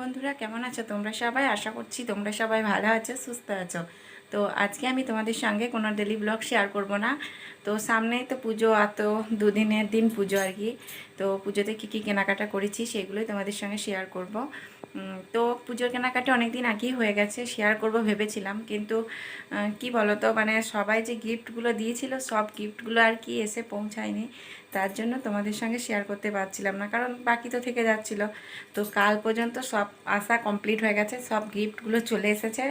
বন্ধুরা, কেমন আছো? তোমরা সবাই? আশা করছি তোমরা সবাই ভালো আছো, সুস্থ আছো। তো আজকে আমি তোমাদের সঙ্গে কোনো ডেলি ব্লগ শেয়ার করব না। তো সামনেই তো পুজো, আর তো দুদিনের দিন পুজো আর কি। তো পুজোতে কী কী কেনাকাটা করেছি সেগুলোই তোমাদের সঙ্গে শেয়ার করব। তো পুজোর কেনাকাটা অনেক দিন আগেই হয়ে গেছে শেয়ার করব ভেবেছিলাম। কিন্তু কি বলো তো মানে সবাই যে গিফটগুলো দিয়েছিল, সব গিফটগুলো আর কি এসে পৌঁছায়নি। তার জন্য তোমাদের সঙ্গে শেয়ার করতে পারছিলাম না, কারণ বাকি তো থেকে যাচ্ছিল। তো কাল পর্যন্ত সব আশা কমপ্লিট হয়ে গেছে, সব গিফটগুলো চলে এসেছে,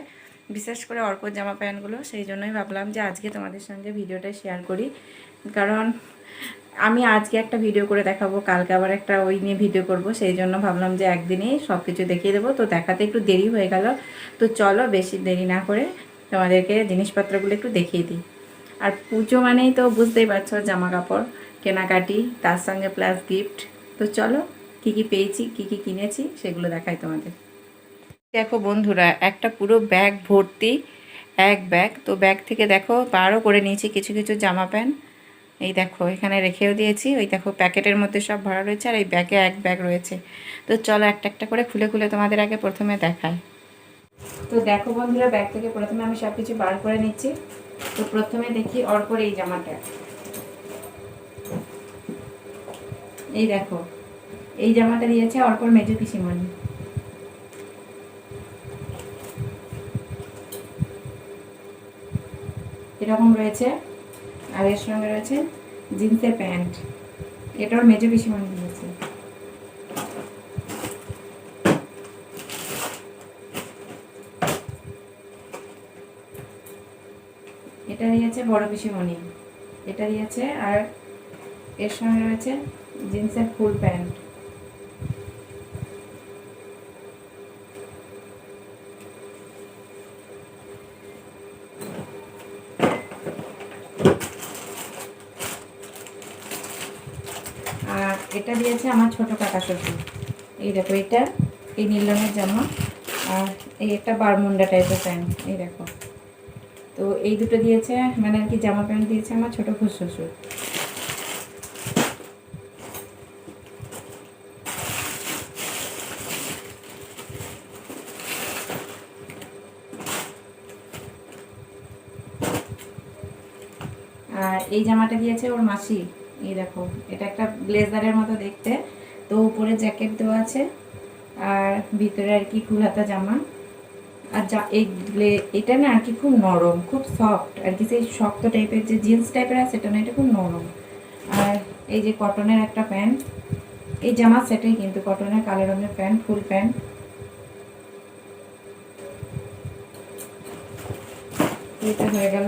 বিশেষ করে অর্কর জামা প্যান্টগুলো। সেই জন্যই ভাবলাম যে আজকে তোমাদের সঙ্গে ভিডিওটা শেয়ার করি, কারণ আমি আজকে একটা ভিডিও করে দেখাবো, কালকে আবার একটা ওই নিয়ে ভিডিও করব। সেই জন্য ভাবলাম যে একদিনেই সব কিছু দেখিয়ে দেবো। তো দেখাতে একটু দেরি হয়ে গেল। তো চলো বেশি দেরি না করে তোমাদেরকে জিনিসপত্রগুলো একটু দেখিয়ে দিই। আর পুজো মানেই তো বুঝতেই পারছ জামা কাপড় কেনাকাটি, তার সঙ্গে প্লাস গিফট তো চলো, কি কি পেয়েছি, কি কি কিনেছি, সেগুলো দেখাই তোমাদের। দেখো বন্ধুরা, একটা পুরো ব্যাগ ভর্তি, এক ব্যাগ তো ব্যাগ থেকে দেখো বারও করে নিয়েছি কিছু কিছু জামা প্যান্ট। এই দেখো, এখানে রেখেও দিয়েছি। ওই দেখো, প্যাকেটের মধ্যে সব ভরা রয়েছে, আর এই ব্যাগে এক ব্যাগ রয়েছে। তো চলো, একটা একটা করে খুলে খুলে তোমাদের আগে প্রথমে দেখায় তো দেখো বন্ধুরা ব্যাগ থেকে প্রথমে আমি সব কিছু বার করে নিচ্ছি। তো প্রথমে দেখি অর্কর এই জামাটা। এই দেখো, এই জামাটা দিয়েছে অর্কর মেজু পিসিমণি। এরকম রয়েছে, আর এর সঙ্গে রয়েছে জিন্সের প্যান্ট। এটা ওর মেজো পিসিমণি দিয়েছে। এটা দিয়েছে বড় পিসিমণি। এটা দিয়েছে আর এর সঙ্গে রয়েছে জিন্সের ফুল প্যান্ট। আর এটা দিয়েছে আমার ছোট কাকা শ্বশুর। এই দেখো, এটা, এই নীল রঙের জামা। আর এই একটা বারমুন্ডা টাইপের প্যান্ট, এই দেখো। তো এই দুটো দিয়েছে মানে আর কি জামা প্যান্ট দিয়েছে আমার ছোট খুশ শ্বশুর। আর এই জামাটা দিয়েছে ওর মাসি। এই দেখো, এটা একটা ব্লেজারের মতো দেখতে। তো উপরে জ্যাকেট দেওয়া আছে আর ভিতরে আর কি ফুল হাতা জামা। আর যা, এই এটা না আর কি খুব নরম, খুব সফট আর কি সেই শক্ত টাইপের যে জিন্স টাইপের আছে, সেটা না, এটা খুব নরম। আর এই যে কটনের একটা প্যান্ট এই জামা সেটাই কিন্তু কটনের কালো রঙের প্যান্ট ফুল প্যান্ট এটা হয়ে গেল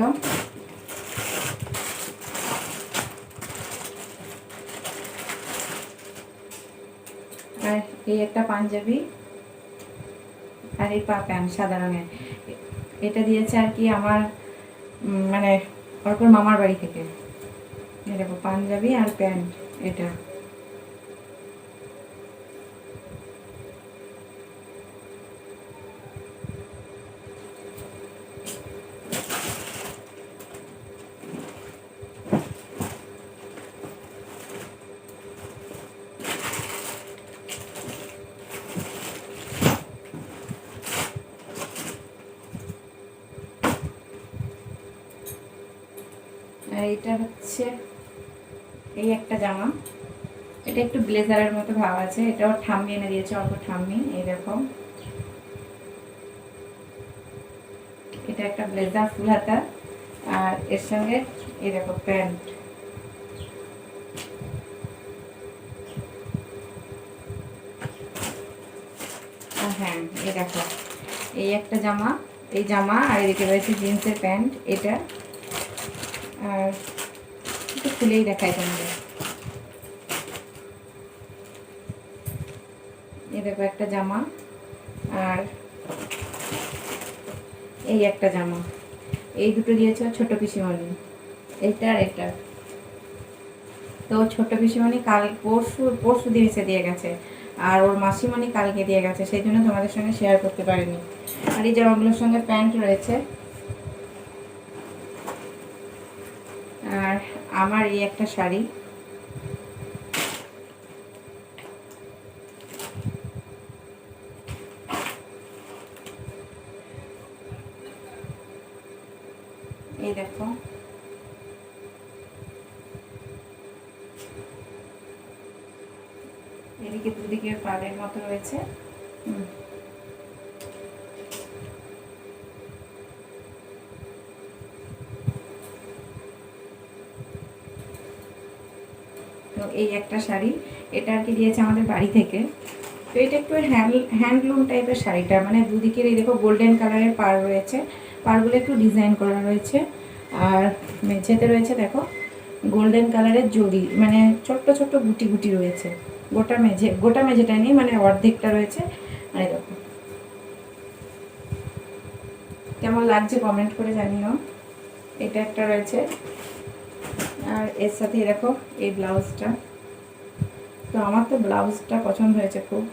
আর এই একটা পাঞ্জাবি আর এই পা প্যান্ট, সাদা রঙের। এটা দিয়েছে আর কি আমার মানে অর্পর মামার বাড়ি থেকে। এটা পাঞ্জাবি আর প্যান্ট এটা। এটা হচ্ছে এই একটা জামা। এটা একটু ব্লেজারের মতো ভাব আছে। এটাও ঠাম্মি এনে দিয়েছে, অল্প ঠাম্মি, এই দেখো। এটা একটা ব্লেজার ফুল হাতা। আর এর সঙ্গে এই দেখো প্যান্ট। হ্যাঁ এই দেখো। এই একটা জামা, এই জামা, আর এদিকে রয়েছে জিন্সের প্যান্ট। এটা আর একটু খুলেই দেখাই তোমাদের। এই দেখো একটা জামা আর এই একটা জামা। এই দুটো দিয়েছে ছোট পিসিমণি। এইটা আর এটা। তো ছোট পিসিমণি কাল পরশু পরশু দিন এসে দিয়ে গেছে। আর ওর মাসিমণি কালকে দিয়ে গেছে, সেই জন্য তোমাদের সঙ্গে শেয়ার করতে পারিনি। আর এই জামাগুলোর সঙ্গে প্যান্ট রয়েছে। আমার এই একটা শাড়ি। এই দেখো। এদিকে দুদিকে পাড়ের মতো রয়েছে। হুম। এই একটা শাড়ি। এটা আর কি দিয়েছে আমাদের বাড়ি থেকে। তো এটা একটু হ্যান্ড হ্যান্ডলুম টাইপের শাড়িটা। মানে দুদিকের এই দেখো গোল্ডেন কালারের পার রয়েছে। পারগুলো একটু ডিজাইন করা রয়েছে। আর মেঝেতে রয়েছে দেখো গোল্ডেন কালারের জড়ি। মানে ছোট্ট ছোট্ট গুটি গুটি রয়েছে। গোটা মেঝে, গোটা মেঝেটা নেই মানে অর্ধেকটা রয়েছে। এই দেখো। কেমন লাগছে কমেন্ট করে জানিও। এটা একটা রয়েছে। আর এর সাথে দেখো এই ব্লাউজটা। তো আমার তো ব্লাউজটা পছন্দ হয়েছে খুব।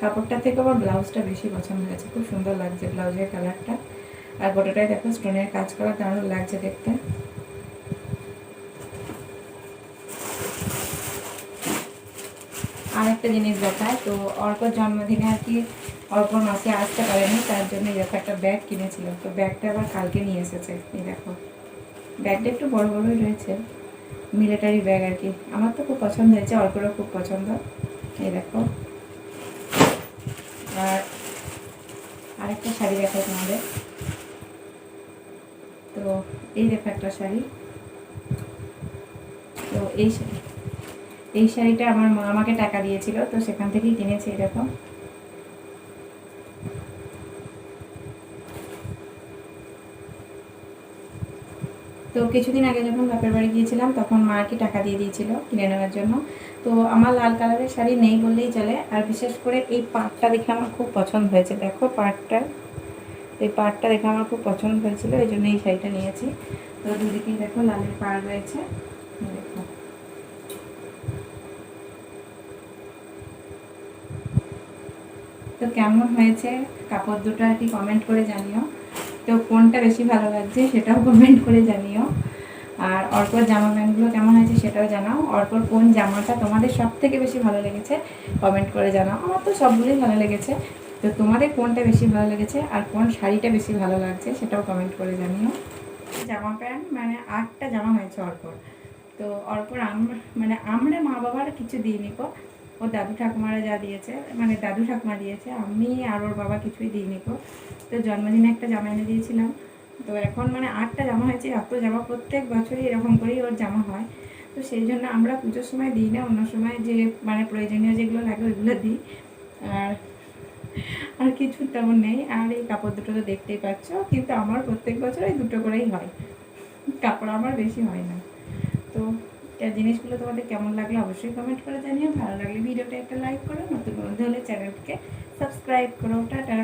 কাপড়টা থেকে আমার ব্লাউজটা বেশি পছন্দ হয়েছে। খুব সুন্দর লাগছে ব্লাউজের কালারটা। আর গোটাটাই দেখো স্টোনের কাজ করা দারুণ লাগছে দেখতে। আর একটা জিনিস দেখায়, তো অল্পর জন্মদিনে আর কি অল্প মাসে আসতে পারেনি, তার জন্য দেখো একটা ব্যাগ কিনেছিলাম তো ব্যাগটা আবার কালকে নিয়ে এসেছে, এই দেখো। ব্যাগটা একটু বড় বড়ই রয়েছে। মিলিটারি ব্যাগ আর কি। আমার তো খুব পছন্দ হয়েছে, অল্পরও খুব পছন্দ। এই দেখো। আর আরেকটা শাড়ি দেখো তোমাদের। তো এই দেখো একটা শাড়ি। তো এই শাড়ি। এই শাড়িটা আমার মা আমাকে টাকা দিয়েছিল, তো সেখান থেকেই কিনেছি, এই দেখো। তো কিছুদিন আগে যখন বাপের বাড়ি গিয়েছিলাম, তখন মা আর কি টাকা দিয়ে দিয়েছিল কিনে নেওয়ার জন্য। তো আমার লাল কালারের শাড়ি নেই বললেই চলে। আর বিশেষ করে এই পাটটা দেখে আমার খুব পছন্দ হয়েছে। দেখো পাটটা। এই পাটটা দেখে আমার খুব পছন্দ হয়েছিল, এই জন্য এই শাড়িটা নিয়েছি। তো দুদিকেই দেখো লালের পাড় রয়েছে। দেখো। তো কেমন হয়েছে? কাপড় দুটো আর কি কমেন্ট করে জানিও। তো কোনটা বেশি ভালো লাগছে সেটাও কমেন্ট করে জানিও। আর অর্পর জামা প্যান্টগুলো কেমন হয়েছে সেটাও জানাও। অর্পর কোন জামাটা তোমাদের সব থেকে বেশি ভালো লেগেছে কমেন্ট করে জানাও। আমার তো সবগুলোই ভালো লেগেছে। তো তোমাদের কোনটা বেশি ভালো লেগেছে আর কোন শাড়িটা বেশি ভালো লাগছে সেটাও কমেন্ট করে জানিও। জামা প্যান্ট মানে আটটা জামা হয়েছে অর্পর তো অর্পর আমরা মানে আমরা মা বাবার কিছু দিইনি কো ওর দাদু ঠাকুমারা যা দিয়েছে মানে দাদু ঠাকুমা দিয়েছে, আমি আর ওর বাবা কিছুই দিইনি কো তো জন্মদিনে একটা জামা এনে দিয়েছিলাম। তো এখন মানে আটটা জামা হয়েছে, এত জামা প্রত্যেক বছরই এরকম করেই ওর জামা হয়। তো সেই জন্য আমরা পুজোর সময় দিই না, অন্য সময় যে মানে প্রয়োজনীয় যেগুলো লাগে ওইগুলো দিই। আর আর কিছু তেমন নেই। আর এই কাপড় দুটো তো দেখতেই পাচ্ছ, কিন্তু আমার প্রত্যেক বছর এই দুটো করেই হয়। কাপড় আমার বেশি হয় না। তো জিনিসগুলো তোমাদের কেমন লাগল অবশ্যই কমেন্ট করে জানিও। ভালো লাগলে ভিডিওটা একটা লাইক করো। নতুন বন্ধু হলে চ্যানেলটিকে সাবস্ক্রাইব করো। টাটা।